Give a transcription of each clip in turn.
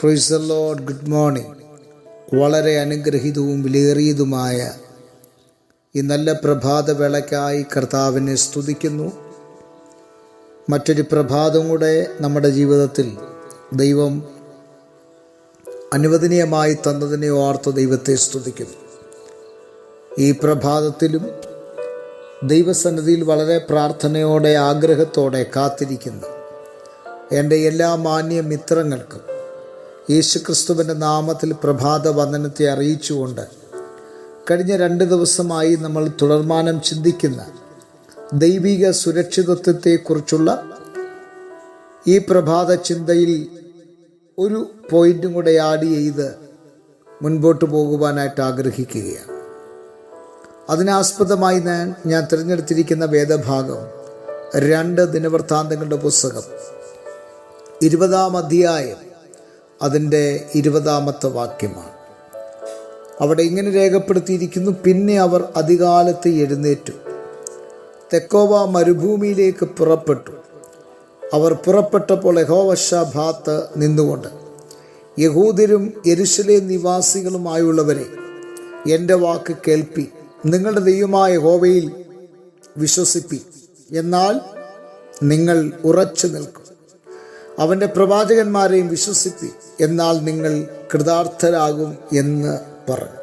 പ്രൊയ്സർ load good morning വളരെ അനുഗ്രഹീതവും വിലയേറിയതുമായ ഈ നല്ല പ്രഭാതവേളയ്ക്കായി കർത്താവിനെ സ്തുതിക്കുന്നു. മറ്റൊരു പ്രഭാതം കൂടെ നമ്മുടെ ജീവിതത്തിൽ ദൈവം അനുവദനീയമായി തന്നതിനെ ഓർത്ത് ദൈവത്തെ സ്തുതിക്കുന്നു. ഈ പ്രഭാതത്തിലും ദൈവസന്നിധിയിൽ വളരെ പ്രാർത്ഥനയോടെ ആഗ്രഹത്തോടെ കാത്തിരിക്കുന്നു. എന്റെ എല്ലാ മാന്യ മിത്രങ്ങൾക്കും യേശുക്രിസ്തുവിന്റെ നാമത്തിൽ പ്രഭാത വന്ദനത്തെ അറിയിച്ചുകൊണ്ട് കഴിഞ്ഞ രണ്ട് ദിവസമായി നമ്മൾ തുടർമാനം ചിന്തിക്കുന്ന ദൈവിക സുരക്ഷിതത്വത്തെക്കുറിച്ചുള്ള ഈ പ്രഭാത ചിന്തയിൽ ഒരു പോയിന്റും കൂടെ ആഡ് ചെയ്ത് മുൻപോട്ട് പോകുവാനായിട്ട് ആഗ്രഹിക്കുകയാണ്. അതിനാസ്പദമായി ഞാൻ ഞാൻ തിരഞ്ഞെടുത്തിരിക്കുന്ന വേദഭാഗം രണ്ട് ദിനവൃത്താന്തങ്ങളുടെ പുസ്തകം. ഇരുപതാം അധ്യായം അതിന്റെ ഇരുപതാമത്തെ വാക്യമാണ്. അവിടെ ഇങ്ങനെ രേഖപ്പെടുത്തിയിരിക്കുന്നു പിന്നെ അവർ അധികാലത്ത് എഴുന്നേറ്റു. തെക്കോവ മരുഭൂമിയിലേക്ക് പുറപ്പെട്ടു. അവർ പുറപ്പെട്ടപ്പോൾ യഹോവശാഭാത്ത് നിന്നുകൊണ്ട് യഹൂദരും യെരുശലേം നിവാസികളുമായുള്ളവരെ എന്റെ വാക്ക് കേൾപ്പി നിങ്ങളുടെ ദൈവമായ ഹോവയിൽ വിശ്വസിപ്പി. എന്നാൽ നിങ്ങൾ ഉറച്ചു നിൽക്കും. അവന്റെ പ്രവാചകന്മാരെയും വിശ്വസിപ്പി. എന്നാൽ നിങ്ങൾ കൃതാർത്ഥരാകും എന്ന് പറഞ്ഞു.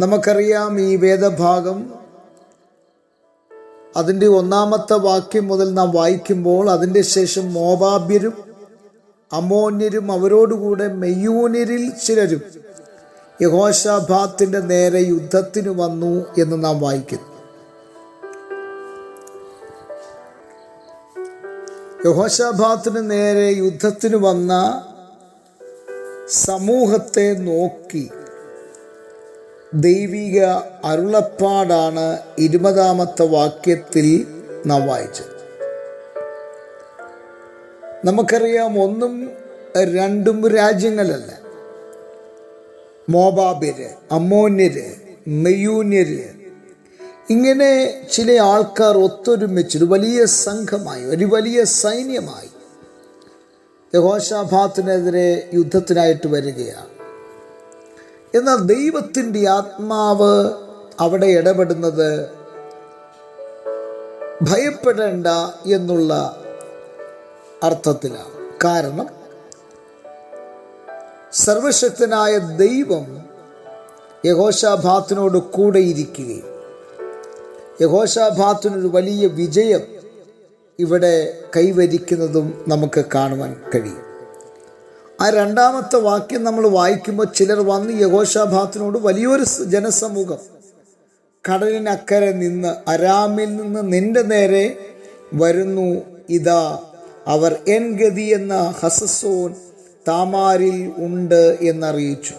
നമുക്കറിയാം ഈ വേദഭാഗം അതിന്റെ ഒന്നാമത്തെ വാക്യം മുതൽ നാം വായിക്കുമ്പോൾ അതിന്റെ ശേഷം മോബാബ്യരും അമോന്യരും അവരോടുകൂടെ മെയ്യൂനിരിൽ ചിലരും യഹോഷാഭാത്തിന്റെ നേരെ യുദ്ധത്തിന് വന്നു എന്ന് നാം വായിക്കുന്നു. യഹോഷാഭാത്തിന് നേരെ യുദ്ധത്തിന് വന്ന സമൂഹത്തെ നോക്കി ദൈവിക അരുളപ്പാടാണ് ഇരുപതാമത്തെ വാക്യത്തിൽ നാം വായിച്ചത്. നമുക്കറിയാം ഒന്നും രണ്ടും രാജ്യങ്ങളല്ല. മോബാബിര് അമോന്യര് മെയ്യൂന്യര് ഇങ്ങനെ ചില ആൾക്കാർ ഒത്തൊരുമിച്ച് ഒരു വലിയ സംഘമായി ഒരു വലിയ സൈന്യമായി യഹോഷാഭാത്തിനെതിരെ യുദ്ധത്തിനായിട്ട് വരികയാണ്. എന്നാൽ ദൈവത്തിന്റെ ആത്മാവ് അവിടെ ഇടപെടുന്നത് ഭയപ്പെടേണ്ട എന്നുള്ള അർത്ഥത്തിലാണ്. കാരണം സർവശക്തനായ ദൈവം യഹോഷാഭാത്തിനോട് കൂടെ ഇരിക്കുകയും യഹോഷാഭാത്തിനൊരു വലിയ വിജയം ഇവിടെ കൈവരിക്കുന്നതും നമുക്ക് കാണുവാൻ കഴിയും. ആ രണ്ടാമത്തെ വാക്യം നമ്മൾ വായിക്കുമ്പോൾ ചിലർ വന്ന് യഹോഷാഭാത്തിനോട് വലിയൊരു ജനസമൂഹം കടലിനക്കരെ നിന്ന് അരാമിൽ നിന്ന് നിന്റെ നേരെ വരുന്നു ഇതാ അവർ എൻ ഗതി എന്ന ഹസസോൻ താമാരിൽ ഉണ്ട് എന്നറിയിച്ചു.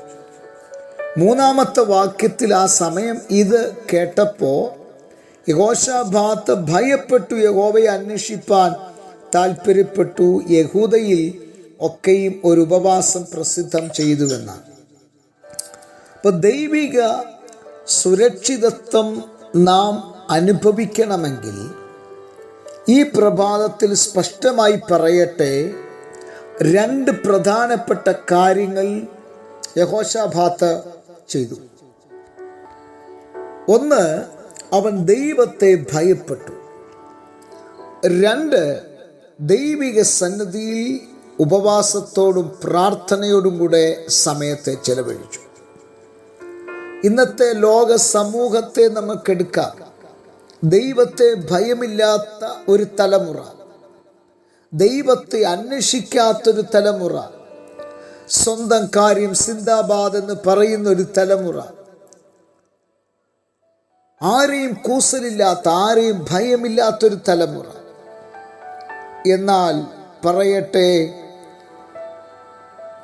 മൂന്നാമത്തെ വാക്യത്തിൽ ആ സമയം ഇത് കേട്ടപ്പോൾ യഹോഷാഭാത്ത് ഭയപ്പെട്ടു യഹോവയെ അന്വേഷിപ്പാൻ താല്പര്യപ്പെട്ടു യഹൂദയിൽ ഒക്കെയും ഒരു ഉപവാസം പ്രസിദ്ധം ചെയ്തുവെന്നാണ് അപ്പോൾ ദൈവിക സുരക്ഷിതത്വം നാം അനുഭവിക്കണമെങ്കിൽ ഈ പ്രഭാതത്തിൽ സ്പഷ്ടമായി പറയട്ടെ രണ്ട് പ്രധാനപ്പെട്ട കാര്യങ്ങൾ യഹോഷാഭാത്ത് ചെയ്തു. ഒന്ന് അവൻ ദൈവത്തെ ഭയപ്പെട്ടു. രണ്ട് ദൈവിക സന്നിധിയിൽ ഉപവാസത്തോടും പ്രാർത്ഥനയോടും കൂടെ സമയത്തെ ചെലവഴിച്ചു. ഇന്നത്തെ ലോക സമൂഹത്തെ നമുക്കെടുക്കാം. ദൈവത്തെ ഭയമില്ലാത്ത ഒരു തലമുറ. ദൈവത്തെ അന്വേഷിക്കാത്തൊരു തലമുറ. സ്വന്തം കാര്യം സിന്ദാബാദ് എന്ന് പറയുന്ന ഒരു തലമുറ. ആരെയും കൂസലില്ലാത്ത ആരെയും ഭയമില്ലാത്തൊരു തലമുറ. എന്നാൽ പറയട്ടെ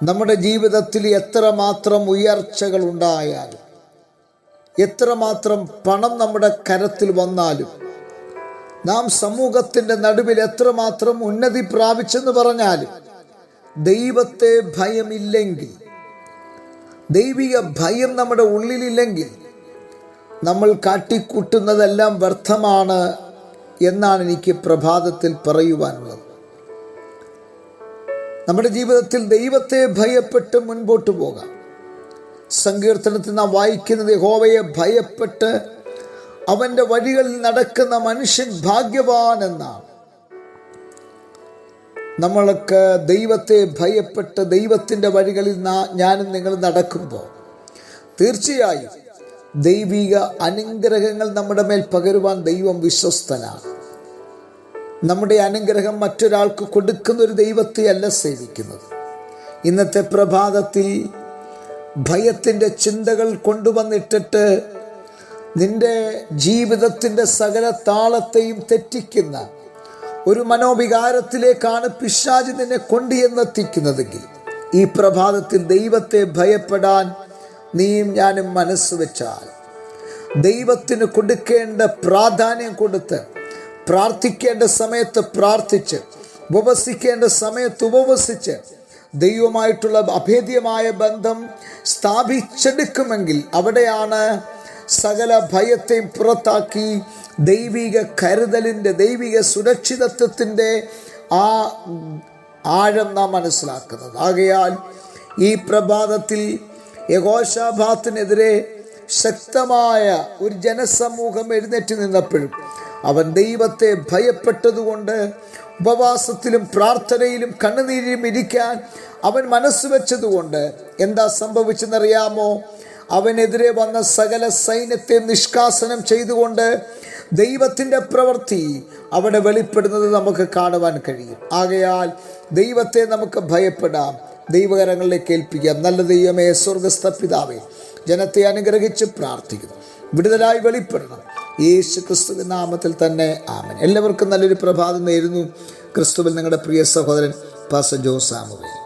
നമ്മുടെ ജീവിതത്തിൽ എത്രമാത്രം ഉയർച്ചകൾ ഉണ്ടായാലും എത്രമാത്രം പണം നമ്മുടെ കരത്തിൽ വന്നാലും നാം സമൂഹത്തിന്റെ നടുവിൽ എത്രമാത്രം ഉന്നതി പ്രാപിച്ചെന്ന് പറഞ്ഞാലും ദൈവത്തെ ഭയമില്ലെങ്കിൽ ദൈവിക ഭയം നമ്മുടെ ഉള്ളിലില്ലെങ്കിൽ നമ്മൾ കാട്ടിക്കൂട്ടുന്നതെല്ലാം വ്യർത്ഥമാണ് എന്നാണ് എനിക്ക് പ്രഭാതത്തിൽ പറയുവാനുള്ളത്. നമ്മുടെ ജീവിതത്തിൽ ദൈവത്തെ ഭയപ്പെട്ട് മുൻപോട്ട് പോകാം. സങ്കീർത്തനത്തിൽ നാം വായിക്കുന്നത് യഹോവയെ ഭയപ്പെട്ട് അവന്റെ വഴികളിൽ നടക്കുന്ന മനുഷ്യൻ ഭാഗ്യവാൻ എന്നാണ് നമ്മൾക്ക് ദൈവത്തെ ഭയപ്പെട്ട് ദൈവത്തിന്റെ വഴികളിൽ ഞാനും നിങ്ങൾ നടക്കുമ്പോൾ തീർച്ചയായും ദൈവിക അനുഗ്രഹങ്ങൾ നമ്മുടെ മേൽ പകരുവാൻ ദൈവം വിശ്വസ്തനാണ്. നമ്മുടെ അനുഗ്രഹം മറ്റൊരാൾക്ക് കൊടുക്കുന്ന ഒരു ദൈവത്തെ അല്ല സേവിക്കുന്നത്. ഇന്നത്തെ പ്രഭാതത്തിൽ ഭയത്തിന്റെ ചിന്തകൾ കൊണ്ടുവന്നിട്ടിട്ട് നിന്റെ ജീവിതത്തിന്റെ സകല താളത്തെയും തെറ്റിക്കുന്ന ഒരു മനോവികാരത്തിലേക്കാണ് പിശാജ് നിന്നെ കൊണ്ടുചെന്നെത്തിക്കുന്നതെങ്കിൽ ഈ പ്രഭാതത്തിൽ ദൈവത്തെ ഭയപ്പെടാൻ നീയും ഞാനും മനസ്സ് വെച്ചാൽ ദൈവത്തിന് കൊടുക്കേണ്ട പ്രാധാന്യം കൊടുത്ത് പ്രാർത്ഥിക്കേണ്ട സമയത്ത് പ്രാർത്ഥിച്ച് ഉപവസിക്കേണ്ട സമയത്ത് ഉപവസിച്ച് ദൈവമായിട്ടുള്ള അഭേദ്യമായ ബന്ധം സ്ഥാപിച്ചെടുക്കുമെങ്കിൽ അവിടെയാണ് സകല ഭയത്തെയും പുറത്താക്കി ദൈവിക കരുതലിന്റെ ദൈവിക സുരക്ഷിതത്വത്തിന്റെ ആ ആഴം നാം മനസ്സിലാക്കുന്നത്. ആകയാൽ ഈ പ്രഭാതത്തിൽ യഗോശാഭാത്തിനെതിരെ ശക്തമായ ഒരു ജനസമൂഹം എഴുന്നേറ്റ് നിന്നപ്പോഴും അവൻ ദൈവത്തെ ഭയപ്പെട്ടതുകൊണ്ട് ഉപവാസത്തിലും പ്രാർത്ഥനയിലും കണ്ണുനീരിലും ഇരിക്കാൻ അവൻ മനസ്സ് വെച്ചതുകൊണ്ട് എന്താ സംഭവിച്ചെന്നറിയാമോ? അവനെതിരെ വന്ന സകല സൈന്യത്തെ നിഷ്കാസനം ചെയ്തുകൊണ്ട് ദൈവത്തിന്റെ പ്രവൃത്തി അവിടെ വെളിപ്പെടുന്നത് നമുക്ക് കാണുവാൻ കഴിയും. ആകയാൽ ദൈവത്തെ നമുക്ക് ഭയപ്പെടാം. ദൈവകരങ്ങളിലേക്ക് ഏൽപ്പിക്കാം. നല്ല ദൈവമേ സ്വർഗസ്ഥ പിതാവേ ജനത്തെ അനുഗ്രഹിച്ച് പ്രാർത്ഥിക്കുന്നു. വിടുതലായി വെളിപ്പെടണം. യേശു ക്രിസ്തുവിൻ നാമത്തിൽ തന്നെ ആമൻ. എല്ലാവർക്കും നല്ലൊരു പ്രഭാതം നേരുന്നു. ക്രിസ്തുവിൽ നിങ്ങളുടെ പ്രിയ സഹോദരൻ പാസ ജോസ് സാമുവേൽ